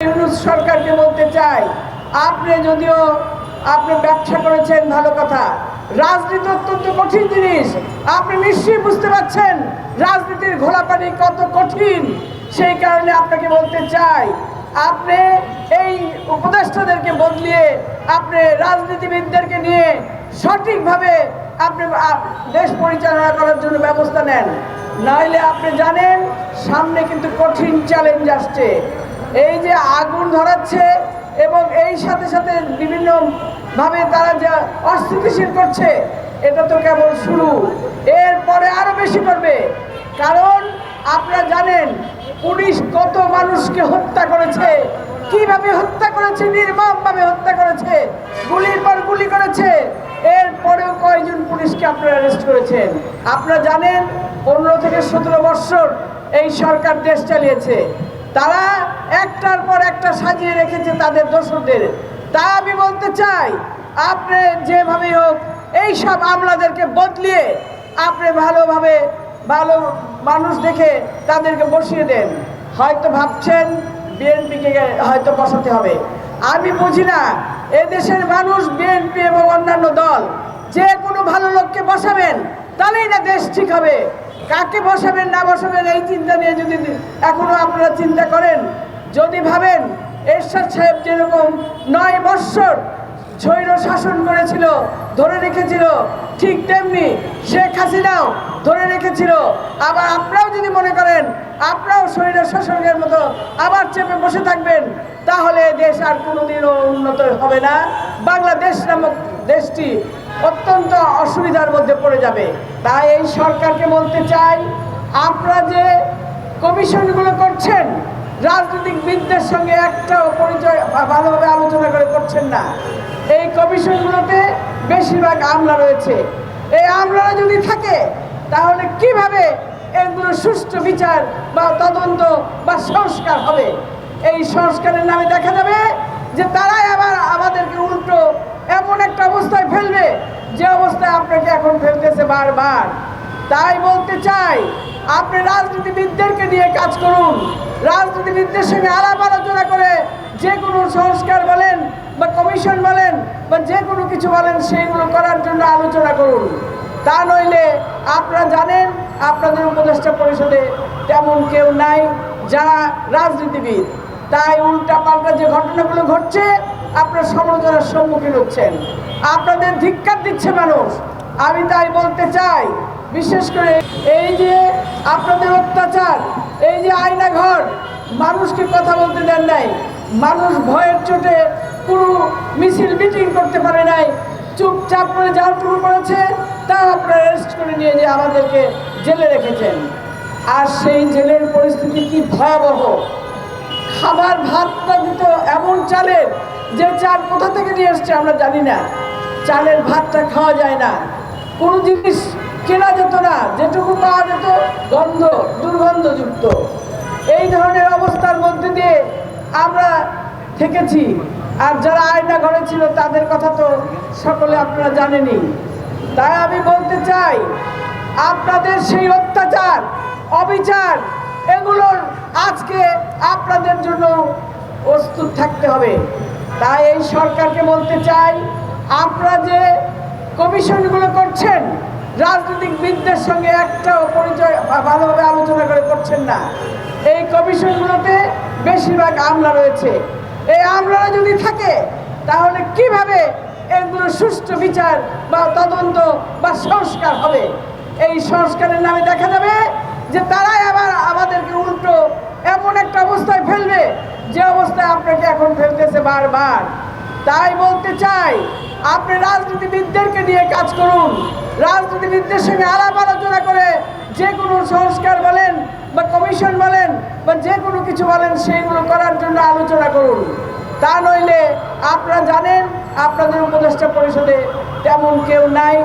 ইউনুস সরকারকে বলতে চাই, আপনি যদিও আপনি ব্যবসা করেছেন ভালো কথা, রাজনীতি অত্যন্ত কঠিন জিনিস। আপনি নিশ্চয়ই বুঝতে পারছেন রাজনীতির ঘোলাপানি কত কঠিন। সেই কারণে আপনাকে বলতে চাই, আপনি এই উপদেষ্টাদেরকে বদলিয়ে আপনি রাজনীতিবিদদেরকে নিয়ে সঠিকভাবে আপনি দেশ পরিচালনা করার জন্য ব্যবস্থা নেন। নইলে আপনি জানেন সামনে কিন্তু কঠিন চ্যালেঞ্জ আসছে। এই যে আগুন ধরাচ্ছে এবং এই সাথে সাথে বিভিন্ন ভাবে তারা যে অস্থিতিশীল করছে, এটা তো কেবল শুরু। এরপরে আরও বেশি করবে। কারণ আপনারা জানেন, পুলিশ কত মানুষকে হত্যা করেছে, কীভাবে হত্যা করেছে, নির্মমভাবে হত্যা করেছে, গুলির পর গুলি করেছে। এরপরেও কয়জন পুলিশকে আপনারা অ্যারেস্ট করেছেন? আপনারা জানেন, পনেরো থেকে সতেরো বৎসর এই সরকার দেশ চালিয়েছে। তারা একটার পর একটা সাজিয়ে রেখেছে তাদের দোষরদের তা আমি বলতে চাই, আপনি যেভাবেই হোক এই সব আমলাদেরকে বদলিয়ে আপনি ভালোভাবে ভালো মানুষ দেখে তাদেরকে বসিয়ে দেন। হয়তো ভাবছেন বিএনপিকে হয়তো বসাতে হবে। আমি বুঝি না, এদেশের মানুষ বিএনপি এবং অন্যান্য দল যে কোনো ভালো লোককে বসাবেন, তাহলেই না দেশ ঠিক হবে। কাকে বসাবেন, না বসাবেন, এই চিন্তা নিয়ে যদি এখনও আপনারা চিন্তা করেন, যদি ভাবেন, এরশাদ সাহেব যেরকম নয় বৎসর স্বৈর শাসন করেছিল, ধরে রেখেছিল, ঠিক তেমনি শেখ হাসিনাও ধরে রেখেছিল, আবার আপনারাও যদি মনে করেন, আপনারাও স্বৈর শাসনের মতো আবার চেপে বসে থাকবেন, তাহলে দেশ আর কোনোদিনও উন্নত হবে না। বাংলাদেশ নামক দেশটি অত্যন্ত অসুবিধার মধ্যে পড়ে যাবে। তাই এই সরকারকে বলতে চাই আপনারা যে কমিশনগুলো করছেন, রাজনৈতিকবিদদের সঙ্গে একটাও পরিচয় ভালোভাবে আলোচনা করে করছেন না। এই কমিশনগুলোতে বেশিরভাগ আমলা রয়েছে। এই আমলারা যদি থাকে, তাহলে কীভাবে এগুলো সুষ্ঠু বিচার বা তদন্ত বা সংস্কার হবে? এই সংস্কারের নামে দেখা যাবে যে তারাই আবার আমাদেরকে উল্টো এমন একটা অবস্থায় ফেলবে, যে অবস্থায় আপনাকে এখন ফেলতেছে বারবার। তাই বলতে চাই, আপনি রাজনীতিবিদদেরকে নিয়ে কাজ করুন। রাজনীতিবিদদের সঙ্গে আলাপ আলোচনা করে যে কোনো সংস্কার বলেন বা কমিশন বলেন বা যে কোনো কিছু বলেন সেইগুলো করার জন্য আলোচনা করুন। তা নইলে আপনারা জানেন, আপনাদের উপদেষ্টা পরিষদে তেমন কেউ নাই যারা রাজনীতিবিদ। তাই উল্টা পাল্টা যে ঘটনাগুলো ঘটছে আপনার সমালোচনার সম্মুখীন হচ্ছেন। আপনাদের ধিক্কার দিচ্ছে মানুষ। আমি তাই বলতে চাই, বিশেষ করে এই যে আপনাদের অত্যাচার, এই যে আয়না ঘর মানুষকে কথা বলতে দেন নাই। মানুষ ভয়ের চোটে কোনো মিছিল, মিটিং করতে পারে নাই। চুপচাপ করে যাওয়াটুকু করেছে, তা আপনারা অ্যারেস্ট করে নিয়ে যে আমাদেরকে জেলে রেখেছেন। আর সেই জেলের পরিস্থিতি কি ভয়াবহ? খাবার ভাতটা দিত এমন চালের যে চাল কোথা থেকে নিয়ে এসছে আমরা জানি না। চালের ভাতটা খাওয়া যায় না। কোনো জিনিস কেনা যেত না। যেটুকু পাওয়া যেত, গন্ধ, দুর্গন্ধযুক্ত। এই ধরনের অবস্থার মধ্যে দিয়ে আমরা থেকেছি। আর যারা আয়না ঘরে ছিল, তাদের কথা তো সকলে আপনারা জানেনই। তাই আমি বলতে চাই, আপনাদের সেই অত্যাচার, অবিচার, এগুলোর আজকে আপনাদের জন্য প্রস্তুত থাকতে হবে। তাই এই সরকারকে বলতে চাই, আপনারা যে কমিশনগুলো করছেন রাজনৈতিকবিদদের সঙ্গে একটাও পরিচয় ভালোভাবে আলোচনা করে করছেন না। এই কমিশনগুলোতে বেশিরভাগ আমলা রয়েছে। এই আমলারা যদি থাকে, তাহলে কীভাবে এগুলো সুষ্ঠু বিচার বা তদন্ত বা সংস্কার হবে? এই সংস্কারের নামে দেখা যাবে যে তারাই আবার আমাদেরকে উল্টো এমন একটা অবস্থায় ফেলবে, যে অবস্থায় আপনাকে এখন ফেলতেছে বারবার। তাই বলতে চাই, আপনি রাজনীতিবিদদেরকে নিয়ে কাজ করুন। রাজনীতিবিদদের সঙ্গে আলাপ আলোচনা করে যে কোনো সংস্কার বলেন বা কমিশন বলেন বা যে কোনো কিছু বলেন সেইগুলো করার জন্য আলোচনা করুন। তা নইলে আপনারা জানেন, আপনাদের উপদেষ্টা পরিষদে তেমন কেউ নাই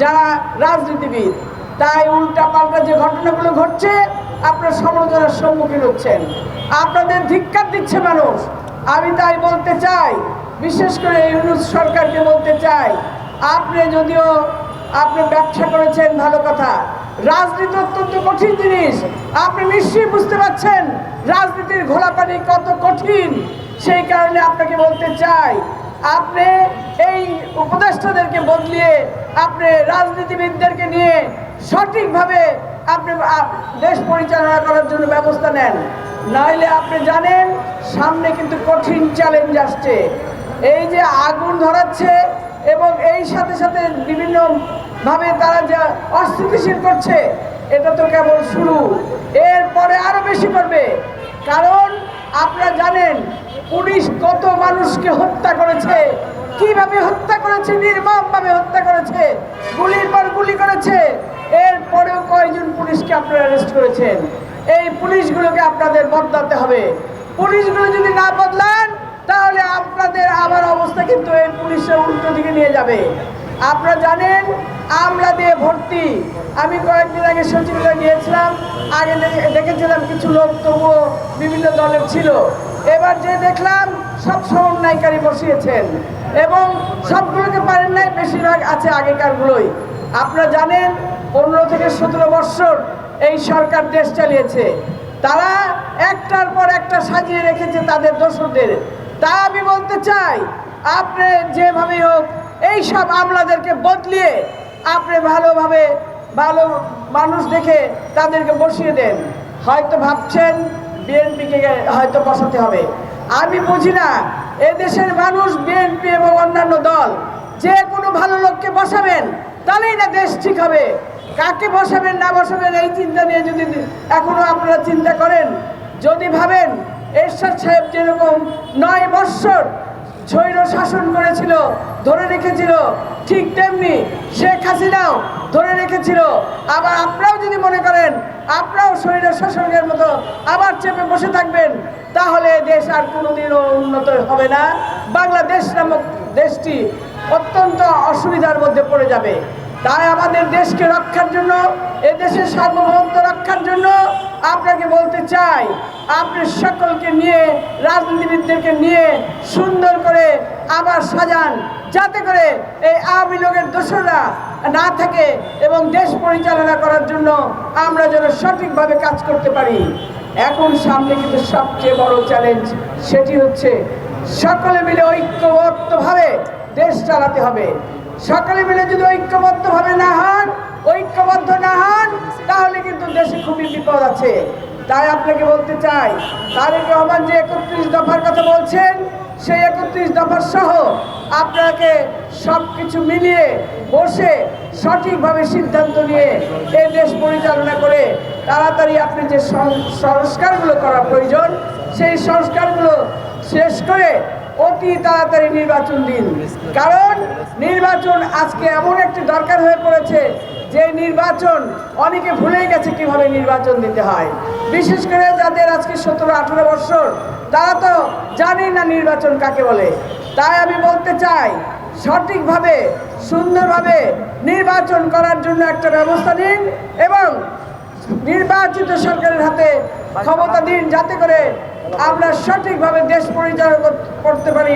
যারা রাজনীতিবিদ। তাই উল্টা পাল্টা যে ঘটনাগুলো ঘটছে আপনার সমালোচনার সম্মুখীন হচ্ছেন। আপনাদের ধিক্কার দিচ্ছে মানুষ। আমি তাই বলতে চাই, বিশেষ করে ইউনুস সরকারকে বলতে চাই, আপনি যদিও আপনি ব্যবসা করেছেন ভালো কথা, রাজনীতি অত্যন্ত কঠিন জিনিস। আপনি নিশ্চয়ই বুঝতে পারছেন রাজনীতির ঘোলাপানি কত কঠিন। সেই কারণে আপনাকে বলতে চাই, আপনি এই উপদেষ্টাদেরকে বদলিয়ে আপনি রাজনীতিবিদদেরকে নিয়ে সঠিকভাবে আপনি দেশ পরিচালনা করার জন্য ব্যবস্থা নেন। নাইলে আপনি জানেন, সামনে কিন্তু কঠিন চ্যালেঞ্জ আসছে। এই যে আগুন ধরাচ্ছে এবং এই সাথে সাথে বিভিন্ন ভাবে তারা যে অস্থিতিশীল করছে, এটা তো কেবল শুরু। এরপরে আরও বেশি করবে। কারণ আপনারা জানেন, পুলিশ কত মানুষকে হত্যা করেছে, কীভাবে হত্যা করেছে, নির্মমভাবে হত্যা করেছে অ্যারেস্ট করেছেন। এই পুলিশগুলোকে আপনাদের বদলাতে হবে। পুলিশগুলো যদি না বদলান, তাহলে আপনাদের আবার অবস্থা কিন্তু এই পুলিশের উল্টো দিকে নিয়ে যাবে। আপনারা জানেন আমলা দিয়ে ভর্তি। আমি কয়েকদিন আগে সচিবালয় গিয়েছিলাম, আগে দেখেছিলাম কিছু লোক, তবুও বিভিন্ন দলের ছিল। এবার যে দেখলাম, সব সমন্বয়কারী বসিয়েছেন এবং সবগুলোকে পারেন নাই, বেশিরভাগ আছে আগেকারগুলোই। আপনারা জানেন পনেরো থেকে সতেরো বৎসর এই সরকার দেশ চালিয়েছে। তারা একটার পর একটা সাজিয়ে রেখেছে তাদের দোষরদের। তা আমি বলতে চাই, আপনি যেভাবে হোক এই সব আমলাদেরকে বদলিয়ে আপনি ভালোভাবে ভালো মানুষ দেখে তাদেরকে বসিয়ে দেন। হয়তো ভাবছেন বিএনপিকে হয়তো বসাতে হবে। আমি বুঝি না, এদেশের মানুষ বিএনপি এবং অন্যান্য দল যে কোনো ভালো লোককে বসাবেন, তাহলেই না দেশ ঠিক হবে। কাকে বসাবেন, না বসাবেন, এই চিন্তা নিয়ে যদি এখনও আপনারা চিন্তা করেন, যদি ভাবেন, এরশাদ সাহেব যেরকম নয় বৎসর স্বৈর শাসন করেছিল, ধরে রেখেছিল, ঠিক তেমনি শেখ হাসিনাও ধরে রেখেছিল, আবার আপনারাও যদি মনে করেন, আপনারাও স্বৈর শাসনের মতো আবার চেপে বসে থাকবেন, তাহলে দেশ আর কোনোদিনও উন্নত হবে না। বাংলাদেশ নামক দেশটি অত্যন্ত অসুবিধার মধ্যে পড়ে যাবে। তাই আমাদের দেশকে রক্ষার জন্য, এ দেশের সার্বভৌমত্ব রক্ষার জন্য আপনাকে বলতে চাই, আপনি সকলকে নিয়ে, রাজনীতিবিদদেরকে নিয়ে সুন্দর করে আবার সাজান, যাতে করে এই আওয়ামী লীগের দোসররা না থাকে এবং দেশ পরিচালনা করার জন্য আমরা যেন সঠিকভাবে কাজ করতে পারি। এখন সামনে কিন্তু সবচেয়ে বড় চ্যালেঞ্জ সেটি হচ্ছে, সকলে মিলে ঐক্যবদ্ধভাবে দেশ চালাতে হবে। সকলে মিলে যদি ঐক্যবদ্ধ ঐক্যবদ্ধভাবে না হন, ঐক্যবদ্ধ না হন, তাহলে কিন্তু দেশে খুবই বিপদ আছে। তাই আপনাকে বলতে চাই, তারেক রহমান যে একত্রিশ দফার কথা বলছেন, সেই একত্রিশ দফার সহ আপনাকে সব কিছু মিলিয়ে বসে সঠিকভাবে সিদ্ধান্ত নিয়ে এই দেশ পরিচালনা করে তাড়াতাড়ি আপনি যে সংস্কারগুলো করা প্রয়োজন, সেই সংস্কারগুলো শেষ করে অতি তাড়াতাড়ি নির্বাচন দিন। কারণ নির্বাচন আজকে এমন একটি দরকার হয়ে পড়েছে যে নির্বাচন অনেকে ভুলেই গেছে কীভাবে নির্বাচন দিতে হয়। বিশেষ করে যাদের আজকে সতেরো, আঠেরো বছর, তারা তো জানেই না নির্বাচন কাকে বলে। তাই আমি বলতে চাই, সঠিকভাবে, সুন্দরভাবে নির্বাচন করার জন্য একটা ব্যবস্থা নিন এবং নির্বাচিত সরকারের হাতে ক্ষমতা দিন যাতে করে আমরা সঠিকভাবে দেশ পরিচালনা কর- করতে পারি।